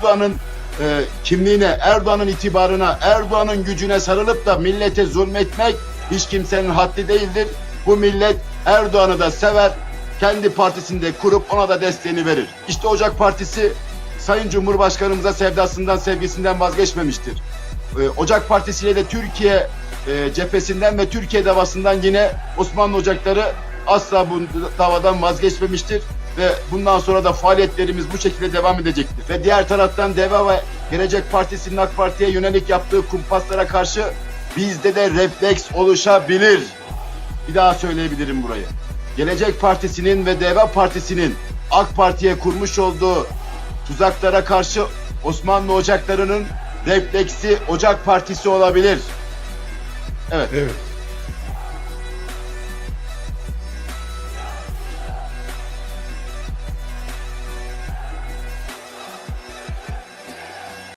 Erdoğan'ın e, kimliğine, Erdoğan'ın itibarına, Erdoğan'ın gücüne sarılıp da millete zulmetmek hiç kimsenin haddi değildir. Bu millet Erdoğan'ı da sever, kendi partisinde kurup ona da desteğini verir. İşte Ocak Partisi Sayın Cumhurbaşkanımıza sevdasından, sevgisinden vazgeçmemiştir. E, Ocak Partisi ile de Türkiye e, cephesinden ve Türkiye davasından yine Osmanlı Ocakları asla bu davadan vazgeçmemiştir ve bundan sonra da faaliyetlerimiz bu şekilde devam edecektir. Ve diğer taraftan DEVA ve Gelecek Partisi'nin AK Parti'ye yönelik yaptığı kumpaslara karşı bizde de refleks oluşabilir. Bir daha söyleyebilirim burayı. Gelecek Partisi'nin ve DEVA Partisi'nin AK Parti'ye kurmuş olduğu tuzaklara karşı Osmanlı Ocakları'nın refleksi Ocak Partisi olabilir. Evet. Evet.